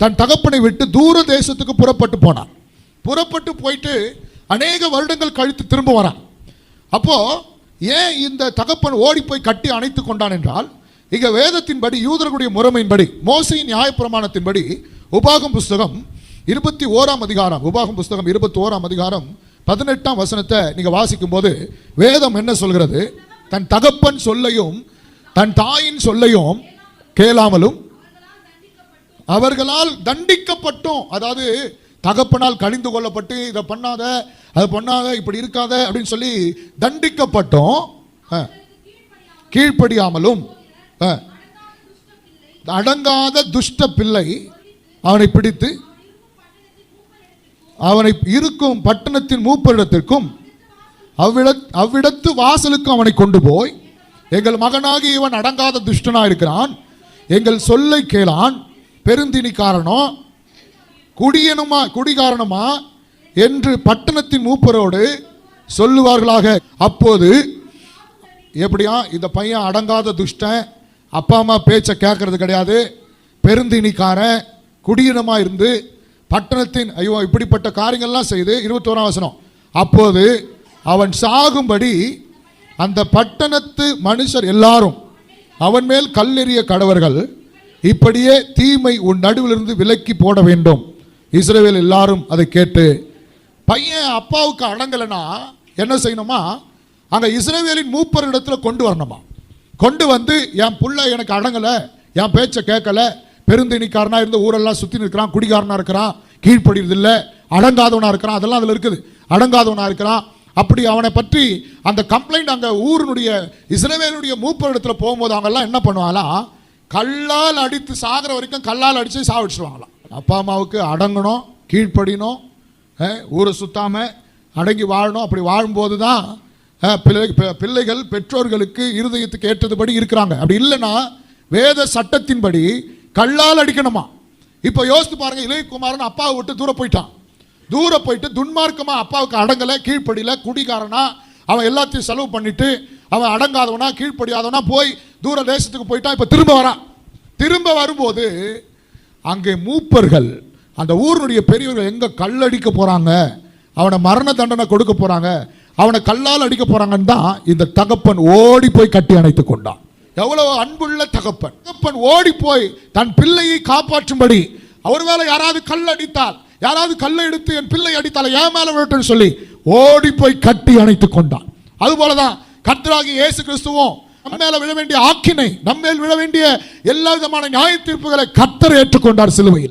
தன் தகப்பனை விட்டு தூர தேசத்துக்கு புறப்பட்டு போனான். புறப்பட்டு போயிட்டு அநேக வருடங்கள் கழித்து திரும்ப வரான். அப்போ ஏன் இந்த தகப்பன் ஓடி போய் கட்டி அணைத்து கொண்டான் என்றால் இங்க வேதத்தின்படி யூதர்களுடைய முறைமையின்படி மோசையின் நியாயப்பிரமாணத்தின்படி உபாகம் புஸ்தகம் இருபத்தி ஓராம் அதிகாரம் உபாகம் புஸ்தகம் இருபத்தி ஓராம் அதிகாரம் பதினெட்டாம் வசனத்தை நீங்க வாசிக்கும் போது வேதம் என்ன சொல்கிறது? தன் தகப்பன் சொல்லையும் தன் தாயின் சொல்லையும் கேளாமலும் அவர்களால் தண்டிக்கப்பட்டோம் அதாவது தகப்பனால் கழிந்து கொள்ளப்பட்டு இதை பண்ணாத அதை பண்ணாத இப்படி இருக்காத அப்படின்னு சொல்லி தண்டிக்கப்பட்டோம் ஆ. கீழ்ப்படியாமலும் ஆ. அடங்காத துஷ்ட பிள்ளை அவனை பிடித்து அவனை இருக்கும் பட்டணத்தின் மூப்பரிடத்திற்கும் அவ்விட அவ்விடத்து வாசலுக்கும் அவனை கொண்டு போய் எங்கள் மகனாகி இவன் அடங்காத துஷ்டனா இருக்கிறான் எங்கள் சொல்லை கேளான் பெருந்தினிக்காரனோ குடியனுமா குடிகாரணமா என்று பட்டணத்தின் மூப்பரோடு சொல்லுவார்களாக. அப்போது எப்படியா இந்த பையன் அடங்காத துஷ்டன் அப்பா அம்மா பேச்சை கேட்கறது கிடையாது. பெருந்தினிக்காரன் குடியினமாக இருந்து பட்டணத்தின் ஐயோ இப்படிப்பட்ட காரியங்கள்லாம் செய்து இருபத்தோராம் வசனம். அப்போது அவன் சாகும்படி அந்த பட்டணத்து மனுஷர் எல்லாரும் அவன் மேல் கல்லெறிய கடவர்கள் இப்படியே தீமை உன் நடுவிலிருந்து விலக்கி போட வேண்டும். இஸ்ரேவேல் எல்லாரும் அதை கேட்டு பையன் அப்பாவுக்கு அடங்கலைன்னா என்ன செய்யணுமா? அங்கே இஸ்ரவேலின் மூப்பர் இடத்துல கொண்டு வரணுமா? கொண்டு வந்து என் புள்ள எனக்கு அடங்கலை என் பேச்சை கேட்கல பெருந்தினிக்காரனா இருந்து ஊரெல்லாம் சுற்றி நிற்கிறான் குடிகாரனாக இருக்கிறான் கீழ்ப்படுறதில்லை இல்லை இருக்கிறான் அதெல்லாம் அதில் இருக்குது. அடங்காதவனாக இருக்கிறான். அப்படி அவனை பற்றி அந்த கம்ப்ளைண்ட் அங்கே ஊரினுடைய இஸ்ரவேலுடைய மூப்பர் இடத்துல போகும்போது அவங்கெல்லாம் என்ன பண்ணுவாங்களாம் கல்லால் அடித்து சாகிற வரைக்கும் கல்லால் அடித்து சாவிடுச்சுருவாங்களாம். அப்பா அம்மாவுக்கு அடங்கணும் கீழ்ப்படியணும் ஊரை சுத்தாமல் அடங்கி வாழணும். அப்படி வாழும்போது தான் பிள்ளை பிள்ளைகள் பெற்றோர்களுக்கு இருதயத்துக்கு ஏற்றதுபடி இருக்கிறாங்க. அப்படி இல்லைன்னா வேத சட்டத்தின்படி கல்லால் அடிக்கணுமா? இப்போ யோசித்து பாருங்க இளையகுமாரன் அப்பாவை விட்டு தூரம் போயிட்டான். தூரம் போயிட்டு துன்மார்க்கமாக அப்பாவுக்கு அடங்கலை கீழ்ப்படியில் குடிகாரனா அவன் எல்லாத்தையும் செலவு பண்ணிட்டு அவன் அடங்காதவனா கீழ்ப்படியாதவனா போய் தூர தேசத்துக்கு போயிட்டான் இப்போ திரும்ப வரான். திரும்ப வரும்போது அங்கே மூப்பர்கள் அந்த ஊருடைய பெரியவர்கள் எங்கே கல்லடிக்க போகிறாங்க அவனை மரண தண்டனை கொடுக்க போகிறாங்க அவனை கல்லால் அடிக்க போகிறாங்கன்னு தான் இந்த தகப்பன் ஓடி போய் கட்டி அணைத்து கொண்டான். எவ்வளோ அன்புள்ள தகப்பன். தகப்பன் ஓடி போய் தன் பிள்ளையை காப்பாற்றும்படி அவர் வேலை யாராவது கல் அடித்தால் யாராவது கல்லை எடுத்து என் பிள்ளை அடித்தால் ஏன் மேலே விழட்டும்னு சொல்லி ஓடி போய் கட்டி அணைத்து கொண்டான். அதுபோலதான் கர்த்தராகி இயேசு கிறிஸ்துவும் நம்ம மேல விழ வேண்டிய ஆக்கினை நம்ம மேல் விழ வேண்டிய எல்லா விதமான நியாய தீர்ப்புகளை கர்த்தர் ஏற்றுக்கொண்டார் சிலுவையில்.